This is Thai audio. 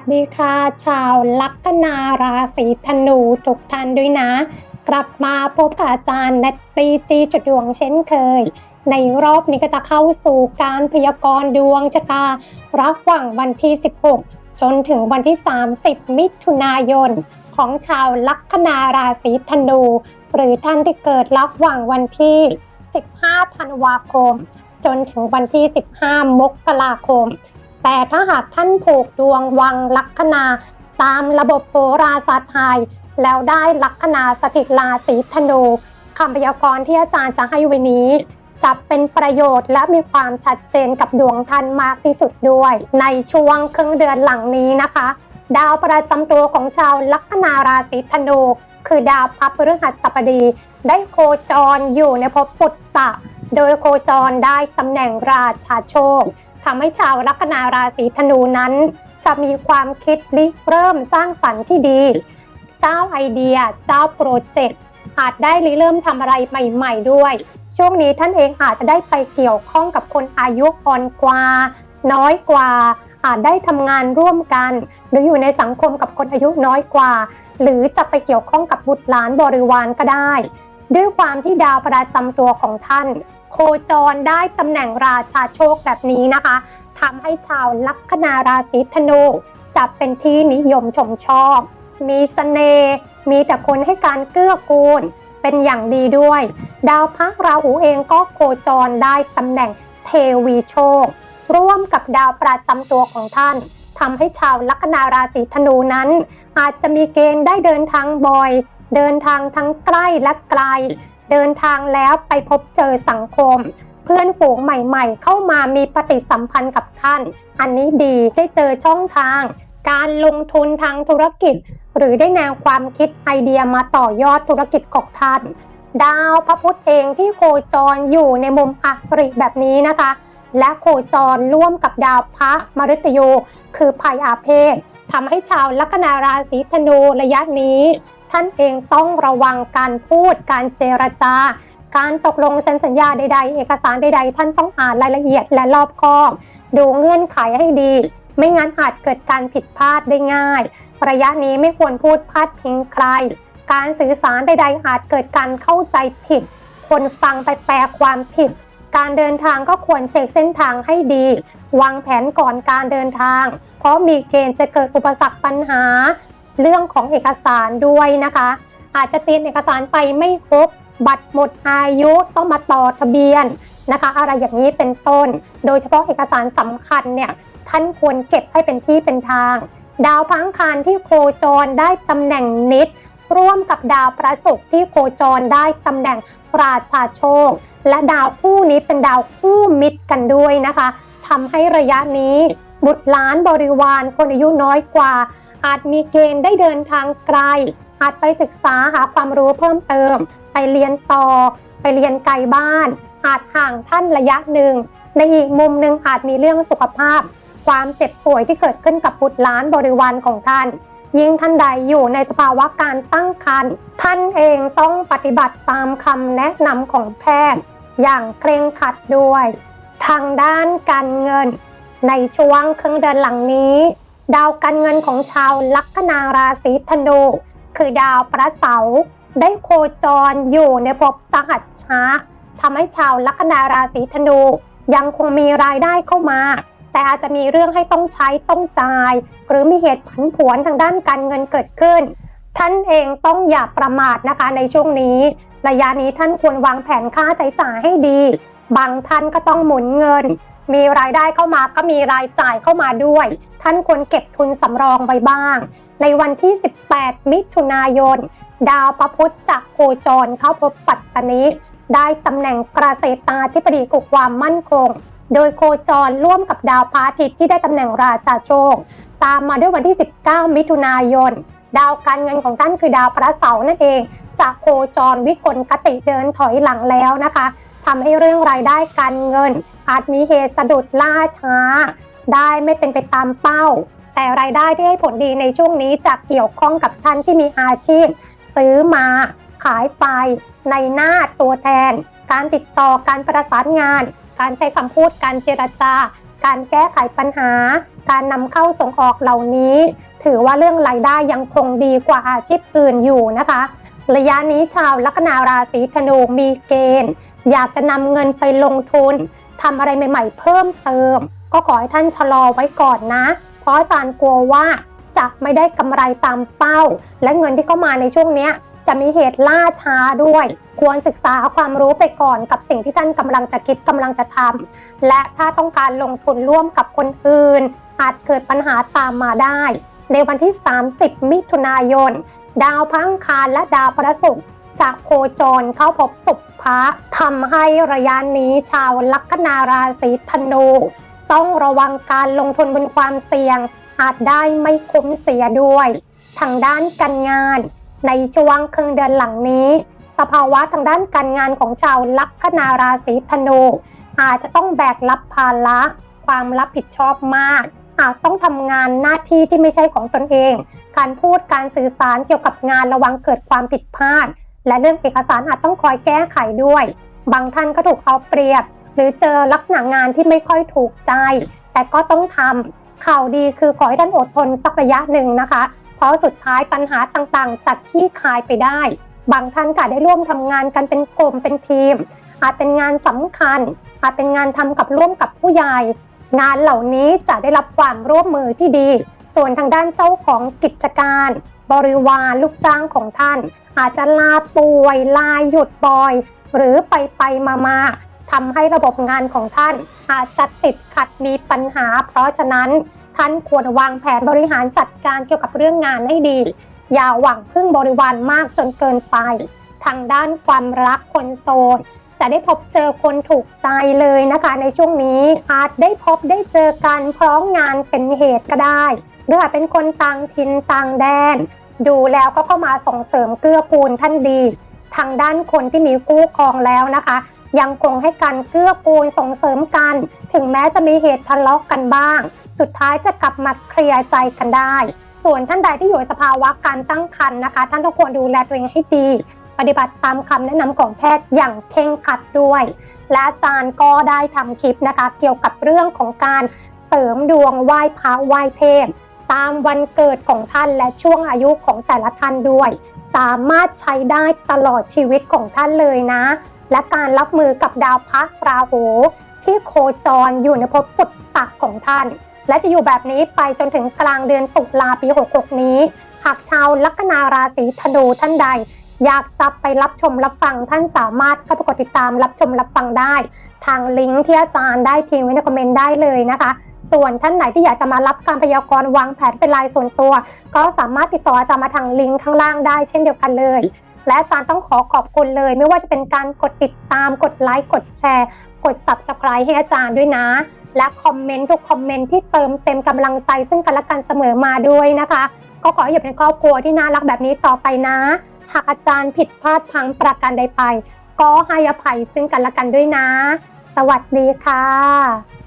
สดีค่ะชาวลัคนาราศีธนูทุกท่านด้วยนะ กลับมาพบกับอาจารย์นัตตีจีจุดดวงเช่นเคย ในรอบนี้ก็จะเข้าสู่การพยากรณ์ดวงชะตาระหว่างวันที่ 16 จนถึงวันที่ 30 มิถุนายน ของชาวลัคนาราศีธนู หรือท่านที่เกิดระหว่างวันที่ 15 ธันวาคม จนถึงวันที่ 15 มกราคม แต่ถ้าหากท่านผูกดวงวังลัคนา ตามระบบโหราศาสตร์ไทย แล้วได้ลัคนาสถิตราศีธนูคำพยากรณ์ที่อาจารย์จะให้วันนี้จะเป็นประโยชน์และมีความชัดเจนกับดวงท่านมากที่สุดด้วย ในช่วงครึ่งเดือนหลังนี้นะคะ ดาวประจำตัวของชาวลัคนาราศีธนู คือดาวพระพฤหัสบดี ได้โคจรอยู่ในภพปุตตะ โดยโคจรได้ตำแหน่งราชาโชค ทำให้ชาวลัคนาราศีธนูนั้น จะมีความคิดริเริ่มสร้างสรรค์ที่ดี เจ้าไอเดีย เจ้าโปรเจกต์อาจได้ริเริ่มทำอะไรใหม่ ๆ ด้วย ช่วงนี้ท่านเองอาจจะได้ไปเกี่ยวข้องกับคนอายุอ่อนกว่า น้อยกว่า อาจได้ทำงานร่วมกัน หรืออยู่ในสังคมกับคนอายุน้อยกว่า หรือจะไปเกี่ยวข้องกับบุตรหลานบริวารก็ได้ ด้วยความที่ดาวประจำตัวของท่าน จรได้ตำแหน่งราชาโชคแบบนี้นะคะทำให้ชาวลัคนาราศีธนูจะเป็นที่นิยมชมชอบ มีสเสน่ห์มีแต่คนให้การเกื้อกูล เป็นอย่างดีด้วยดาวพักราหูเองก็โคจรได้ตำแหน่งเทวีโชค ร่วมกับดาวประจำตัวของท่านทำให้ชาวลัคนาราศีธนูนั้น อาจจะมีเกณฑ์ได้เดินทางบ่อย เดินทางทั้งใกล้และไกล เดินทางแล้วไปพบเจอสังคม เพื่อนฝูงใหม่ๆ เข้ามามีปฏิสัมพันธ์กับท่าน อันนี้ดีได้เจอช่องทาง การลงทุนทางธุรกิจ หรือได้แนวความคิดไอเดียมาต่อยอดธุรกิจของท่าน ดาวพระพุธเองที่โคจรอยู่ในมุมอัริแบบนี้นะคะ และโคจรร่วมกับดาวพระมฤตยูคือภัยอาเพศทำให้ชาวลัคนาราศีธนูระยะนี้ ท่านเองต้องระวังการพูด การเจรจา การตกลงเซ็นสัญญาใด ๆ เอกสารใด ๆ ท่านต้องอ่านรายละเอียดและรอบคอบ ดูเงื่อนไขให้ดี ไม่งั้นอาจเกิดการผิดพลาดได้ง่าย ระยะนี้ไม่ควรพูดพาดพิงใคร การสื่อสารใด ๆ อาจเกิดการเข้าใจผิด คนฟังไปแปลความผิด การเดินทางก็ควรเช็คเส้นทางให้ดี วางแผนก่อนการเดินทาง เพราะมีเกณฑ์จะเกิดอุปสรรคปัญหา เรื่องของเอกสารด้วยนะคะ อาจจะเตรียมเอกสารไปไม่ครบบัตรหมดอายุต้องมาต่อทะเบียนนะคะ อะไรอย่างนี้เป็นต้น โดยเฉพาะเอกสารสำคัญเนี่ยท่านควรเก็บให้เป็นที่เป็นทาง ดาวพังคารที่โคจรได้ตำแหน่งนิด ร่วมกับดาวพระศุกร์ที่โคจรได้ตำแหน่งราชาโชค และดาวคู่นี้เป็นดาวคู่มิตรกันด้วยนะคะทำให้ระยะนี้บุตรหลานบริวารคนอายุน้อยกว่า อาจมีเกณฑ์ได้เดินทางไกล อาจไปศึกษาหาความรู้เพิ่มเติม ไปเรียนต่อ ไปเรียนไกลบ้าน อาจห่างท่านระยะหนึ่ง ในอีกมุมหนึ่งอาจมีเรื่องสุขภาพ ความเจ็บป่วยที่เกิดขึ้นกับบุตรหลานบริวารของท่าน ยิ่งท่านใดอยู่ในสภาวะการตั้งครรภ์ท่านเองต้องปฏิบัติตามคำแนะนำของแพทย์ อย่างเคร่งครัดด้วย ทางด้านการเงิน ในช่วงครึ่งเดือนหลังนี้ ดาวการเงินของชาวลัคนาราศีธนู คือดาวพระเสาร์ได้โคจรอยู่ในภพสหัชชะทำให้ชาวลัคนาราศีธนู ยังคงมีรายได้เข้ามา แต่อาจจะมีเรื่องให้ต้องใช้ต้องจ่าย หรือมีเหตุผันผวนทางด้านการเงินเกิดขึ้น ท่านเองต้องอย่าประมาทนะคะในช่วงนี้ ระยะนี้ท่านควรวางแผนค่าใช้จ่ายให้ดี บางท่านก็ต้องหมุนเงิน มีรายได้เข้ามาก็มีรายจ่ายเข้ามาด้วย ท่านควรเก็บทุนสำรองไว้บ้าง ในวันที่ 18 มิถุนายน ดาวประพุธจากโคจรเข้าพบปัตตานีได้ตำแหน่งเกษตราธิบดีกุความมั่นคง โดยโคจรร่วมกับดาวพระอาทิตย์ที่ได้ตำแหน่งราชาโชค ตามมาด้วยวันที่ 19 มิถุนายน ดาวการเงินของท่านคือดาวพระเสาร์นั่นเอง จากโคจรวิกลกติเดินถอยหลังแล้วนะคะทำให้เรื่องรายได้การเงิน อาจมีเหตุสะดุดล่าช้า ได้ไม่เป็นไปตามเป้า แต่รายได้ที่ให้ผลดีในช่วงนี้จะเกี่ยวข้องกับท่านที่มีอาชีพ ซื้อมาขายไป ในหน้าตัวแทน การติดต่อการประสานงาน การใช้คำพูดการเจรจา การแก้ไขปัญหา การนำเข้าส่งออกเหล่านี้ ถือว่าเรื่องรายได้ยังคงดีกว่าอาชีพอื่นอยู่นะคะระยะนี้ชาวลัคนาราศีธนูมีเกณฑ์ อยากจะนำเงินไปลงทุนทำอะไรใหม่ ๆ เพิ่มเติม ก็ขอให้ท่านชะลอไว้ก่อนนะ เพราะอาจารย์กลัวว่าจะไม่ได้กำไรตามเป้า และเงินที่เข้ามาในช่วงเนี้ยจะมีเหตุล่าช้าด้วย ควรศึกษาความรู้ไปก่อนกับสิ่งที่ท่านกำลังจะคิดกำลังจะทำและถ้าต้องการลงทุนร่วมกับคนอื่น อาจเกิดปัญหาตามมาได้ ในวันที่ 30 มิถุนายน ดาวพังคารและดาวพระศุกร์จะโคจรเข้าพบสุภะทำให้ระยะนี้ชาวลัคนาราศีธนู ต้องระวังการลงทุนบนความเสี่ยง อาจได้ไม่คุ้มเสียด้วย ทางด้านการงาน ในช่วงครึ่งเดือนหลังนี้ สภาวะทางด้านการงานของชาวลัคนาราศีธนู อาจจะต้องแบกรับภาระความรับผิดชอบมาก อาจต้องทำงานหน้าที่ที่ไม่ใช่ของตนเอง การพูดการสื่อสารเกี่ยวกับงานระวังเกิดความผิดพลาด และเรื่องเอกสารอาจต้องคอยแก้ไขด้วย บางท่านก็ถูกเอาเปรียบ หรือเจอลักษณะงานที่ไม่ค่อยถูกใจ แต่ก็ต้องทำข่าวดีคือขอให้ท่านอดทนสักระยะหนึ่งนะคะ เพราะสุดท้ายปัญหาต่างๆจะคลี่คลายไปได้ บางท่านก็ได้ร่วมทำงานกันเป็นกลุ่มเป็นทีม อาจเป็นงานสำคัญ อาจเป็นงานทำกับร่วมกับผู้ใหญ่ งานเหล่านี้จะได้รับความร่วมมือที่ดี ส่วนทางด้านเจ้าของกิจการ บริวารลูกจ้างของท่าน อาจจะลาป่วยลาหยุดบ่อย หรือไปไปมามา ทำให้ระบบงานของท่านอาจจะติดขัดมีปัญหา เพราะฉะนั้นท่านควรวางแผนบริหารจัดการเกี่ยวกับเรื่องงานให้ดี อย่าหวังพึ่งบริวารมากจนเกินไป ทางด้านความรักคนโสดจะได้พบเจอคนถูกใจเลยนะคะในช่วงนี้อาจได้พบได้เจอกันพราะงานเป็นเหตุก็ได้หรืออาจเป็นคนต่างถิ่นต่างแดน ดูแล้วก็เข้ามาส่งเสริมเกื้อกูลท่านดี ทางด้านคนที่มีคู่ครองแล้วนะคะ ยังคงให้การเกื้อกูลส่งเสริมกัน ถึงแม้จะมีเหตุทะเลาะกันบ้าง สุดท้ายจะกลับมาเคลียร์ใจกันได้ ส่วนท่านใดที่อยู่สภาวะการตั้งครรภ์นะคะ ท่านต้องควรดูแลตัวเองให้ดี ปฏิบัติตามคำแนะนำของแพทย์อย่างเคร่งครัดด้วย และอาจารย์ก็ได้ทำคลิปนะคะ เกี่ยวกับเรื่องของการเสริมดวงไหว้พระไหว้เทพตามวันเกิดของท่านและช่วงอายุของแต่ละท่านด้วย สามารถใช้ได้ตลอดชีวิตของท่านเลยนะ และการรับมือกับดาวพระราหูที่โคจรอยู่ในภพปุตตะของท่าน และจะอยู่แบบนี้ไปจนถึงกลางเดือนตุลาปี 66 นี้ หากชาวลัคนาราศีธนูท่านใด อยากจะไปรับชมรับฟังท่านสามารถเข้าไปกดติดตามรับชมรับฟังได้ ทางลิงก์ที่อาจารย์ได้ทิ้งไว้ในคอมเมนต์ได้เลยนะคะส่วนท่านไหนที่อยากจะมารับการพยากรณ์วางแผนเป็นรายส่วนตัว ก็สามารถติดต่ออาจารย์มาทางลิงก์ข้างล่างได้เช่นเดียวกันเลย และอาจารย์ต้องขอขอบคุณเลย ไม่ว่าจะเป็นการกดติดตามกดไลค์กดแชร์ กด subscribe ให้อาจารย์ด้วยนะ และคอมเมนต์ทุกคอมเมนต์ที่เติมเต็มกำลังใจซึ่งกันและกันเสมอมาด้วยนะคะ ก็ขอให้อยู่เป็นครอบครัวที่น่ารักแบบนี้ต่อไปนะ หากอาจารย์ผิดพลาดพังประการใดไป ก็ให้อภัยซึ่งกันและกันด้วยนะ สวัสดีค่ะ